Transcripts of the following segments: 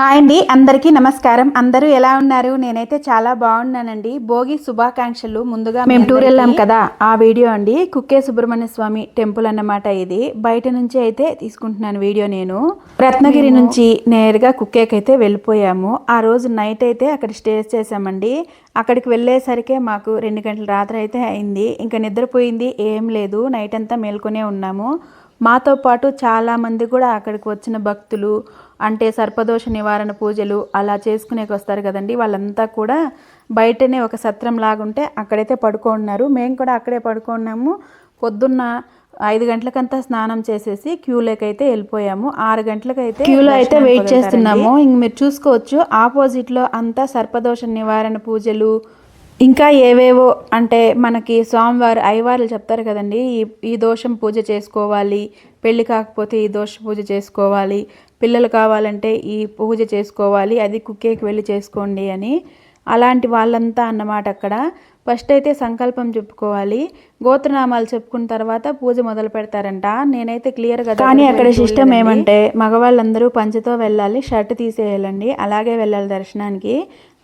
Hi అండి అందరికీ నమస్కారం. అందరూ ఎలా ఉన్నారు? నేనైతే చాలా బాగున్నానండి. భోగి శుభాకాంక్షలు. ముందుగా మేము టూర్ వెళ్ళాం కదా ఆ వీడియో అండి. కుక్కే సుబ్రహ్మణ్య స్వామి టెంపుల్ అన్నమాట ఇది. బయట నుంచి అయితే తీసుకుంటున్నాను వీడియో నేను. రత్నగిరి నుంచి నేరుగా కుక్కేకి అయితే వెళ్ళిపోయాము. ఆ రోజు నైట్ అయితే అక్కడ స్టే చేసామండి. అక్కడికి వెళ్ళేసరికి మాకు రెండు గంటల రాత్రి అయితే అయింది. ఇంకా నిద్రపోయింది ఏం లేదు. నైట్ అంతా మేల్కొనే ఉన్నాము. మాతో పాటు చాలామంది కూడా అక్కడికి వచ్చిన భక్తులు అంటే సర్పదోష నివారణ పూజలు అలా చేసుకునేకి వస్తారు కదండి. వాళ్ళంతా కూడా బయటనే ఒక సత్రం లాగుంటే అక్కడైతే పడుకున్నారు మేము కూడా అక్కడే పడుకున్నాము. పొద్దున్న ఐదు గంటలకంతా స్నానం చేసేసి క్యూలోకి వెళ్ళిపోయాము. ఆరు గంటలకైతే క్యూలో అయితే వెయిట్ చేస్తున్నాము. ఇంక మీరు చూసుకోవచ్చు ఆపోజిట్లో అంతా సర్పదోష నివారణ పూజలు ఇంకా ఏవేవో అంటే మనకి స్వామివారు అయ్యవార్లు చెప్తారు కదండి. ఈ ఈ దోషం పూజ చేసుకోవాలి పెళ్ళి కాకపోతే ఈ దోష పూజ చేసుకోవాలి పిల్లలు కావాలంటే ఈ పూజ చేసుకోవాలి అది కుక్కేకి వెళ్ళి చేసుకోండి అని అలాంటి వాళ్ళంతా అన్నమాట అక్కడ. ఫస్ట్ అయితే సంకల్పం చెప్పుకోవాలి. గోత్రనామాలు చెప్పుకున్న తర్వాత పూజ మొదలు పెడతారంట. నేనైతే క్లియర్గా కానీ అక్కడ సిస్టమ్ ఏమంటే మగవాళ్ళందరూ పంచతో వెళ్ళాలి షర్ట్ తీసేయాలండి అలాగే వెళ్ళాలి దర్శనానికి.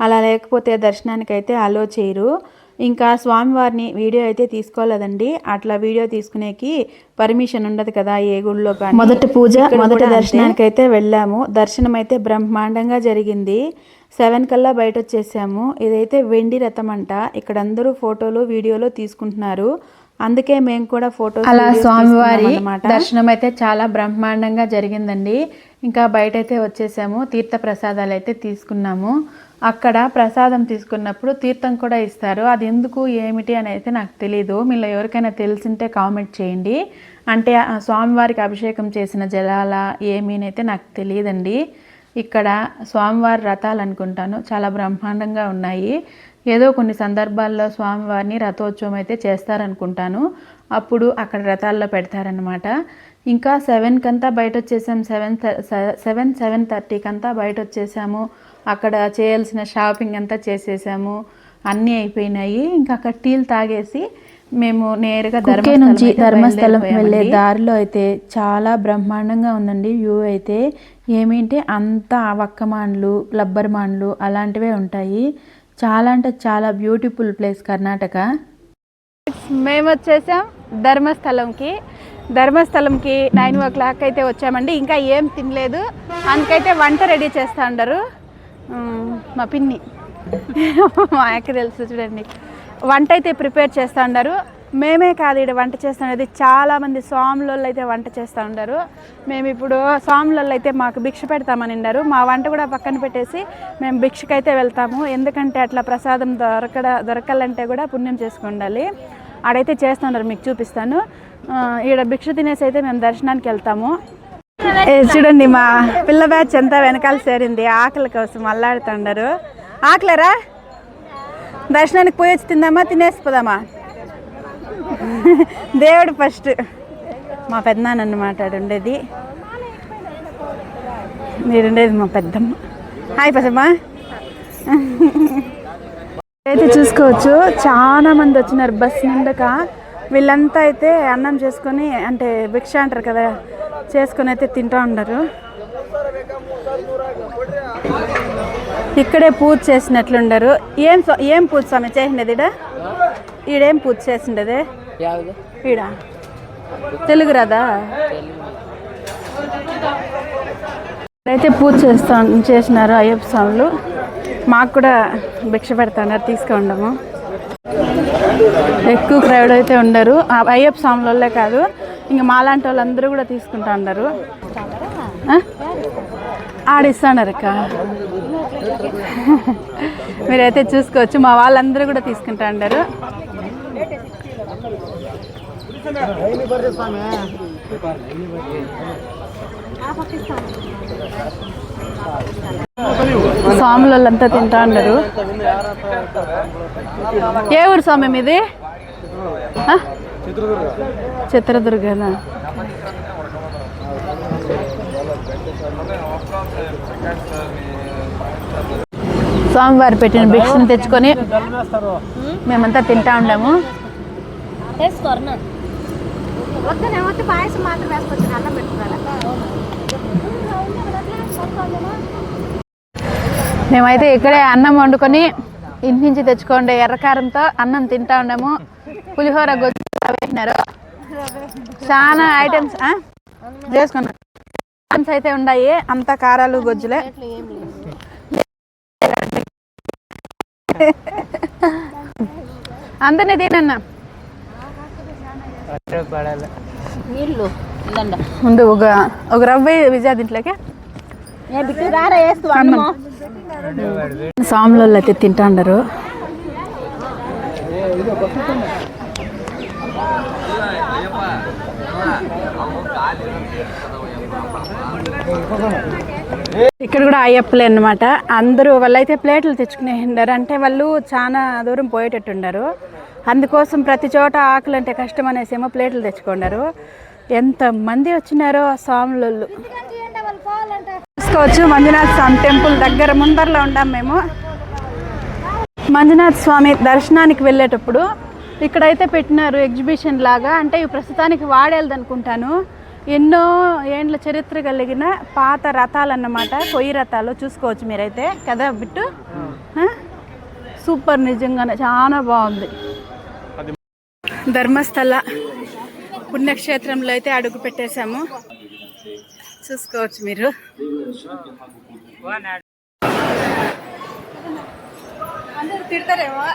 అలా లేకపోతే దర్శనానికి అయితే అలో చేయరు. ఇంకా స్వామివారిని వీడియో అయితే తీసుకోలేదండి. అట్లా వీడియో తీసుకునేకి పర్మిషన్ ఉండదు కదా ఏ గుళ్ళో కానీ. మొదటి పూజ మొదటి దర్శనానికి అయితే వెళ్ళాము. దర్శనం అయితే బ్రహ్మాండంగా జరిగింది. సెవెన్ కల్లా బయట వచ్చేసాము ఇదైతే వెండి రథం అంట ఇక్కడ అందరూ ఫోటోలు వీడియోలు తీసుకుంటున్నారు. అందుకే మేము కూడా ఫోటో అలా స్వామివారి దర్శనం అయితే చాలా బ్రహ్మాండంగా జరిగిందండి. ఇంకా బయట అయితే వచ్చేసాము. తీర్థ ప్రసాదాలు అయితే తీసుకున్నాము. అక్కడ ప్రసాదం తీసుకున్నప్పుడు తీర్థం కూడా ఇస్తారు. అది ఎందుకు ఏమిటి అని అయితే నాకు తెలియదు మీలో ఎవరికైనా తెలిసింటే కామెంట్ చేయండి. అంటే స్వామివారికి అభిషేకం చేసిన జలాల ఏమీ అయితే నాకు తెలియదండి. ఇక్కడ స్వామివారి రథాలు అనుకుంటాను. చాలా బ్రహ్మాండంగా ఉన్నాయి. ఏదో కొన్ని సందర్భాల్లో స్వామివారిని రథోత్సవం అయితే చేస్తారనుకుంటాను. అప్పుడు అక్కడ రథాల్లో పెడతారనమాట ఇంకా సెవెన్కి అంతా బయట వచ్చేసాము సెవెన్ సెవెన్ సెవెన్ థర్టీకి అంతా బయట వచ్చేసాము అక్కడ చేయాల్సిన షాపింగ్ అంతా చేసేసాము. అన్నీ అయిపోయినాయి. ఇంకా అక్కడ టీలు తాగేసి మేము నేరుగా ధర్మ నుంచి ధర్మస్థలం వెళ్ళే దారిలో అయితే చాలా బ్రహ్మాండంగా ఉందండి. వ్యూ అయితే ఏమిటి అంతా వక్కమాన్లు లబ్బర్ మాన్లు అలాంటివే ఉంటాయి. చాలా అంటే చాలా బ్యూటిఫుల్ ప్లేస్ కర్ణాటక. మేము వచ్చేసాం ధర్మస్థలంకి. ధర్మస్థలంకి నైన్ ఓ క్లాక్ అయితే వచ్చామండి. ఇంకా ఏం తినలేదు. అందుకైతే వంట రెడీ చేస్తా ఉండరు మా పిన్ని. మా అక్క తెలుసు చూడండి. వంట అయితే ప్రిపేర్ చేస్తూ ఉన్నారు. మేమే కాదు ఇక్కడ వంట చేస్తున్నది చాలామంది స్వాములలో అయితే వంట చేస్తూ ఉన్నారు. మేము ఇప్పుడు స్వాములలో అయితే మాకు భిక్ష పెడతామని ఉన్నారు మా వంట కూడా పక్కన పెట్టేసి మేము భిక్షకైతే వెళ్తాము. ఎందుకంటే అట్లా ప్రసాదం దొరకడ దొరకాలంటే కూడా పుణ్యం చేసుకుండాలి. ఆడైతే చేస్తున్నారు మీకు చూపిస్తాను. ఇక్కడ ఈడ భిక్ష తినేసి అయితే మేము దర్శనానికి వెళ్తాము. ఏ, చూడండి మా పిల్ల బ్యాచ్ అంతా వెనకాల చేరింది. ఆకలి కోసం అల్లాడుతుండరు ఆకలేరా? దర్శనానికి పోయి వచ్చి తిందామా తినేసిపోదామా దేవుడు ఫస్ట్. మా పెద్దనాన్న అన్నమాట ఉండేది మీరుండేది మా పెద్దమ్మ. హాయ్ పెద్దమ్మ అయితే చూసుకోవచ్చు చాలా మంది వచ్చినారు బస్ నిండక. వీళ్ళంతా అయితే అన్నం చేసుకొని అంటే భిక్ష అంటారు కదా చేసుకొని అయితే తింటూ ఉండరు. ఇక్కడే పూజ చేసినట్లుండరు. ఏం ఏం పూజ స్వామి చేసినది ఈడేం? పూజ చేసిండదే? ఈడ? తెలుగు రాదా? అయితే పూజ చేస్తా చేసినారు అయ్యప్ప స్వాములు. మాకు కూడా భిక్ష పెడతాన్నారు తీసుకుండము ఎక్కువ క్రౌడ్ అయితే ఉండరు. అయ్యప్ప స్వాముల వాళ్ళే కాదు ఇంకా మాలాంటి వాళ్ళందరూ కూడా తీసుకుంటా ఉన్నారు ఆడిస్తానరక్క మీరైతే చూసుకోవచ్చు మా వాళ్ళందరూ కూడా తీసుకుంటా ఉన్నారు స్వాములు వాళ్ళంతా తింటా ఉండరు ఏ ఊరు స్వామి మీది? ఆ? చిత్రదుర్గనా? స్వామివారు పెట్టిన భిక్షను తెచ్చుకొని మేమంతా తింటా పెట్టుకోవాలి. మేమైతే ఇక్కడే అన్నం వండుకొని ఇంటి నుంచి తెచ్చుకోండి ఎర్రకారంతో అన్నం తింటా ఉన్నాము పులిహోర గొజ్జు వేసినారు. చాలా ఐటమ్స్ చేసుకున్నాం. ఐటమ్స్ అయితే ఉన్నాయి అంతా కారాలు గొజ్జులే. అందరినీ తినన్నా. నీళ్ళు ముందు ఒక ఒక రవ్వ విజయ దీంట్లోకి? సాములలో అయితే తింటాండరు. ఇక్కడ కూడా అయ్యప్పలే అన్నమాట. అందరూ వాళ్ళైతే ప్లేట్లు తెచ్చుకునే ఉండారు. అంటే వాళ్ళు చాలా దూరం పోయేటట్టున్నారు అందుకోసం ప్రతి చోట ఆకులు అంటే కష్టం అనేసి ఏమో ప్లేట్లు తెచ్చుకున్నారు ఎంత మంది వచ్చినారో ఆ చూసుకోవచ్చు మంజునాథ స్వామి టెంపుల్ దగ్గర ముందరలో ఉన్నాం మేము. మంజునాథ్ స్వామి దర్శనానికి వెళ్ళేటప్పుడు ఇక్కడైతే పెట్టినారు ఎగ్జిబిషన్ లాగా. అంటే ఇవి ప్రస్తుతానికి వాడేది అనుకుంటాను ఎన్నో ఏండ్ల చరిత్ర కలిగిన పాత రథాలు అన్నమాట కొయ్యి రథాలు చూసుకోవచ్చు మీరైతే. కదా బిట్టు? సూపర్ నిజంగానే చాలా బాగుంది. ధర్మస్థల పుణ్యక్షేత్రంలో అయితే అడుగు పెట్టేశాము. చూసుకోవచ్చు మీరు. అందరూ తిడతారేమో?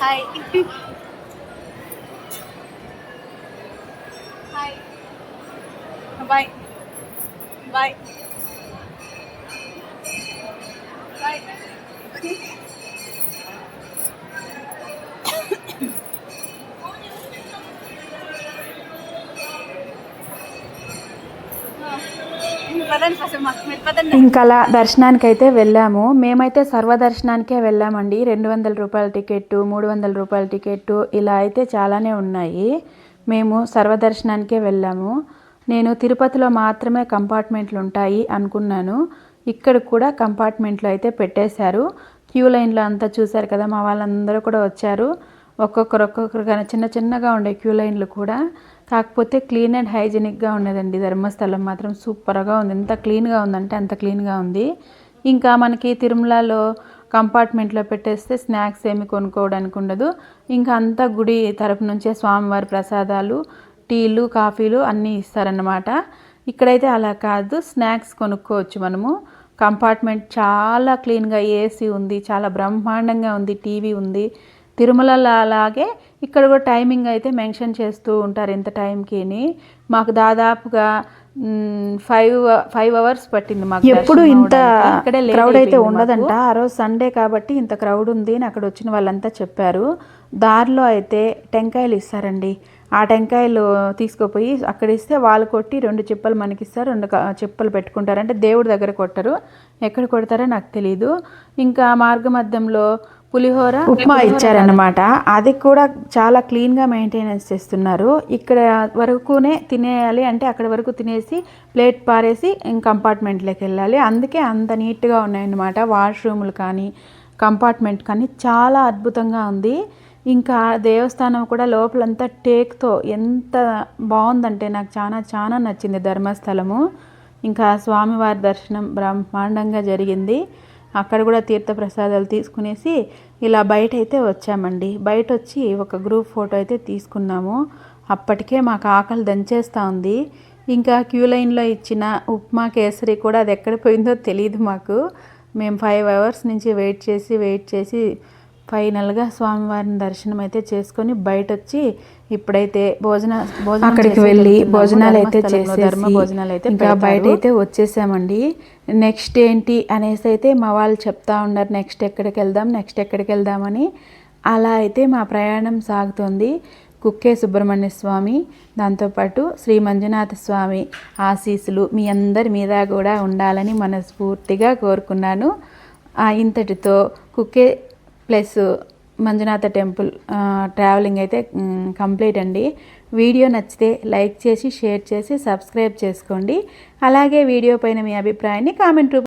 Hi hi bye bye bye ఇంకా అలా దర్శనానికి అయితే వెళ్ళాము. మేమైతే సర్వదర్శనానికే వెళ్ళామండి. రెండు వందల రూపాయల టికెట్టు మూడు వందల రూపాయల టికెట్టు ఇలా అయితే చాలానే ఉన్నాయి. మేము సర్వదర్శనానికే వెళ్ళాము. నేను తిరుపతిలో మాత్రమే కంపార్ట్మెంట్లు ఉంటాయి అనుకున్నాను. ఇక్కడ కూడా కంపార్ట్మెంట్లు అయితే పెట్టేశారు. క్యూ లైన్లో అంతా చూశారు కదా మా వాళ్ళందరూ కూడా వచ్చారు. ఒక్కొక్కరు ఒక్కొక్కరు కానీ చిన్న చిన్నగా ఉండే క్యూ లైన్లు కూడా. కాకపోతే క్లీన్ అండ్ హైజీనిక్గా ఉండేదండి. ధర్మస్థలం మాత్రం సూపర్గా ఉంది. ఎంత క్లీన్గా ఉందంటే అంత క్లీన్గా ఉంది. ఇంకా మనకి తిరుమలలో కంపార్ట్మెంట్లో పెట్టేస్తే స్నాక్స్ ఏమి కొనుక్కోవడానికి ఉండదు. ఇంకా అంతా గుడి తరపు నుంచే స్వామివారి ప్రసాదాలు టీలు కాఫీలు అన్నీ ఇస్తారన్నమాట. ఇక్కడైతే అలా కాదు. స్నాక్స్ కొనుక్కోవచ్చు మనము. కంపార్ట్మెంట్ చాలా క్లీన్గా ఏసీ ఉంది. చాలా బ్రహ్మాండంగా ఉంది. టీవీ ఉంది. తిరుమలలో అలాగే ఇక్కడ కూడా టైమింగ్ అయితే మెన్షన్ చేస్తూ ఉంటారు ఎంత టైంకి మాకు దాదాపుగా ఫైవ్ ఫైవ్ అవర్స్ పట్టింది మాకు ఎప్పుడు ఇంత క్రౌడ్ అయితే ఉండదంట. ఆ రోజు సండే కాబట్టి ఇంత క్రౌడ్ ఉంది అని అక్కడ వచ్చిన వాళ్ళంతా చెప్పారు. దారిలో అయితే టెంకాయలు ఇస్తారండి. ఆ టెంకాయలు తీసుకుపోయి అక్కడ ఇస్తే వాళ్ళు కొట్టి రెండు చిప్పలు మనకి ఇస్తారు రెండు చిప్పలు పెట్టుకుంటారు. అంటే దేవుడి దగ్గర కొట్టరు. ఎక్కడ కొడతారో నాకు తెలియదు ఇంకా మార్గ మధ్యంలో పులిహోర ఉప్మా ఇచ్చారన్నమాట. అది కూడా చాలా క్లీన్గా మెయింటెనెన్స్ చేస్తున్నారు. ఇక్కడ వరకునే తినేయాలి అంటే అక్కడ వరకు తినేసి ప్లేట్ పారేసి కంపార్ట్మెంట్లోకి వెళ్ళాలి. అందుకే అంత నీట్గా ఉన్నాయన్నమాట. వాష్రూములు కానీ కంపార్ట్మెంట్ కానీ చాలా అద్భుతంగా ఉంది. ఇంకా దేవస్థానం కూడా లోపలంతా టేక్తో ఎంత బాగుందంటే నాకు చాలా చాలా నచ్చింది ధర్మస్థలము. ఇంకా స్వామివారి దర్శనం బ్రహ్మాండంగా జరిగింది. అక్కడ కూడా తీర్థప్రసాదాలు తీసుకునేసి ఇలా బయట అయితే వచ్చామండి. బయట వచ్చి ఒక గ్రూప్ ఫోటో అయితే తీసుకున్నాము. అప్పటికే మాకు ఆకలి దంచేస్తూ ఉంది. ఇంకా క్యూ లైన్లో ఇచ్చిన ఉప్మా కేసరి కూడా అది ఎక్కడ పోయిందో తెలియదు మాకు. మేము ఫైవ్ అవర్స్ నుంచి వెయిట్ చేసి వెయిట్ చేసి ఫైనల్గా స్వామివారిని దర్శనం అయితే చేసుకొని బయట వచ్చి ఇప్పుడైతే భోజన భోజనం అక్కడికి వెళ్ళి భోజనాలు అయితే చేసి ధర్మ భోజనాలు అయితే ఇంకా బయట అయితే వచ్చేసామండి. నెక్స్ట్ ఏంటి అనేసి అయితే మా వాళ్ళు చెప్తా ఉన్నారు. నెక్స్ట్ ఎక్కడికి వెళ్దాం నెక్స్ట్ ఎక్కడికి వెళ్దామని. అలా అయితే మా ప్రయాణం సాగుతుంది. కుక్కే సుబ్రహ్మణ్య స్వామి దాంతోపాటు శ్రీ మంజునాథ స్వామి ఆశీస్సులు మీ అందరి మీద కూడా ఉండాలని మనస్ఫూర్తిగా కోరుకున్నాను. ఇంతటితో Kukke plus Manjunatha temple traveling అయితే కంప్లీట్ అండి. వీడియో నచ్చితే లైక్ చేసి షేర్ చేసి సబ్స్క్రైబ్ చేసుకోండి. అలాగే వీడియో పైన మీ అభిప్రాయాన్ని కామెంట్ రూపంలో